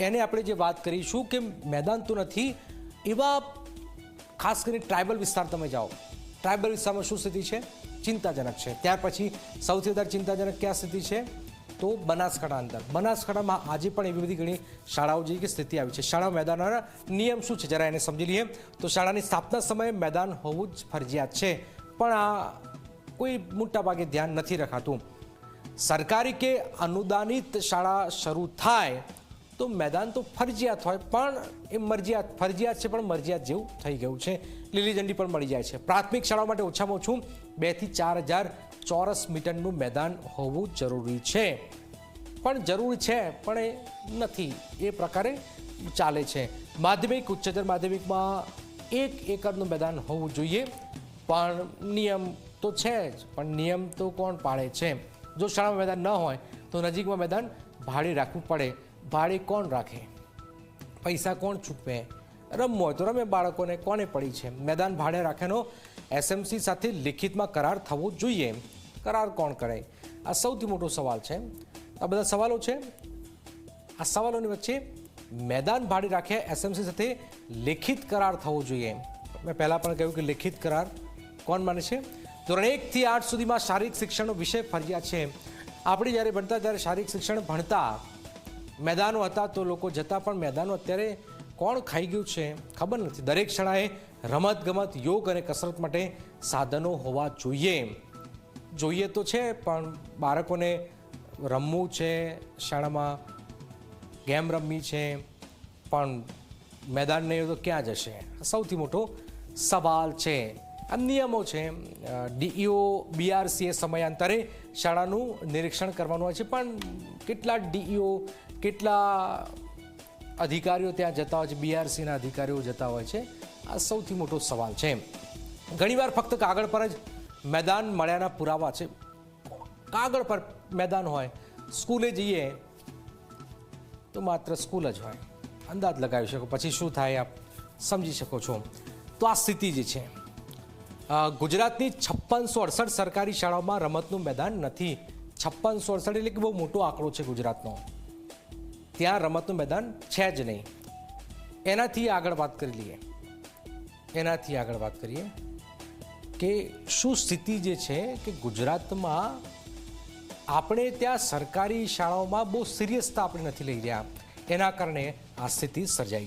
એને આપણે જે વાત કરીશું કે મેદાન તો નથી, એવા ખાસ કરીને ટ્રાઇબલ વિસ્તાર તમે જાઓ. ટ્રાઇબલ વિસ્તારમાં શું સ્થિતિ છે? ચિંતાજનક છે. ત્યાર પછી સૌથી વધારે ચિંતાજનક ક્યાં સ્થિતિ છે? તો બનાસકાંઠા અંદર. બનાસકાંઠામાં આજે પણ એવી બધી ઘણી શાળાઓ જેવી કે સ્થિતિ આવી છે. શાળા મેદાનના નિયમ શું છે? જરા એને સમજી લઈએ. તો શાળાની સ્થાપના સમયે મેદાન હોવું જ ફરજિયાત છે. પણ આ કોઈ મોટા ભાગે ધ્યાન નથી રખાતું. સરકારી કે અનુદાનિત શાળા શરૂ થાય તો મેદાન તો ફરજિયાત હોય, પણ એ મરજિયાત, ફરજિયાત છે, પણ મરજિયાત જેવું થઈ ગયું છે. લીલી ઝંડી પણ મળી જાય છે. પ્રાથમિક શાળાઓ માટે ઓછામાં ઓછું બેથી ચાર હજાર ચોરસ મીટરનું મેદાન હોવું જરૂરી છે. પણ જરૂર છે, પણ એ નથી. એ પ્રકારે ચાલે છે. માધ્યમિક, ઉચ્ચતર માધ્યમિકમાં એક એકરનું મેદાન હોવું જોઈએ, પણ નિયમ તો છે જ, પણ નિયમ તો કોણ પાળે છે? જો શાળામાં મેદાન ન હોય, તો નજીકમાં મેદાન ભાડે રાખવું પડે. ભાડે કોણ રાખે? પૈસા કોણ ચૂકવે? રમવો હોય તો રમે બાળકોને કોને પડી છે? મેદાન ભાડે રાખેનો એસએમસી સાથે લિખિતમાં કરાર થવો જોઈએ. કરાર કોણ કરે? આ સૌથી મોટો સવાલ છે. આ બધા સવાલો છે. આ સવાલોની વચ્ચે મેદાન ભાડે રાખ્યા એસએમસી સાથે લેખિત કરાર થવો જોઈએ. મેં પહેલાં પણ કહ્યું કે લેખિત કરાર કોણ માને છે? ધોરણ એકથી આઠ સુધીમાં શારીરિક શિક્ષણનો વિષય ફરજિયાત છે. આપણે જ્યારે ભણતા ત્યારે શારીરિક શિક્ષણ ભણતા મેદાનો હતા તો લોકો જતા પણ મેદાનો અત્યારે કોણ ખાઈ ગયું છે ખબર નથી. દરેક શાળાએ રમત ગમત યોગ અને કસરત માટે સાધનો હોવા જોઈએ. જોઈએ તો છે, પણ બાળકોને રમવું છે, શાળામાં ગેમ રમવી છે, પણ મેદાન નહીં તો ક્યાં જશે? સૌથી મોટો સવાલ છે. આ નિયમો છે. ડીઈઓ, બીઆરસીએ સમયાંતરે શાળાનું નિરીક્ષણ કરવાનું હોય છે, પણ કેટલા ડીઈઓ કેટલા અધિકારીઓ ત્યાં જતા હોય છે? બીઆરસીના અધિકારીઓ જતા હોય છે? આ સૌથી મોટો સવાલ છે ઘણીવાર ફક્ત કાગળ પર જ મેદાન મળ્યાના પુરાવા છે. કાગળ પર મેદાન હોય, સ્કૂલે જઈએ તો માત્ર સ્કૂલ જ હોય. અંદાજ લગાવી શકો. પછી શું થાય આપ સમજી શકો છો. તો આ સ્થિતિ જે છે ગુજરાતની છપ્પનસો અડસઠ સરકારી શાળાઓમાં રમતનું મેદાન નથી. છપ્પનસો અડસઠ એટલે કે બહુ મોટો આંકડો છે ગુજરાતનો. ત્યાં રમતનું મેદાન છે જ નહીં. એનાથી આગળ વાત કરી લઈએ. એનાથી આગળ વાત કરીએ કે શું સ્થિતિ જે છે કે ગુજરાતમાં આપણે ત્યાં સરકારી શાળાઓમાં બહુ સિરિયસતા આપણે નથી લઈ રહ્યા. એના કારણે આ સ્થિતિ સર્જાઈ છે.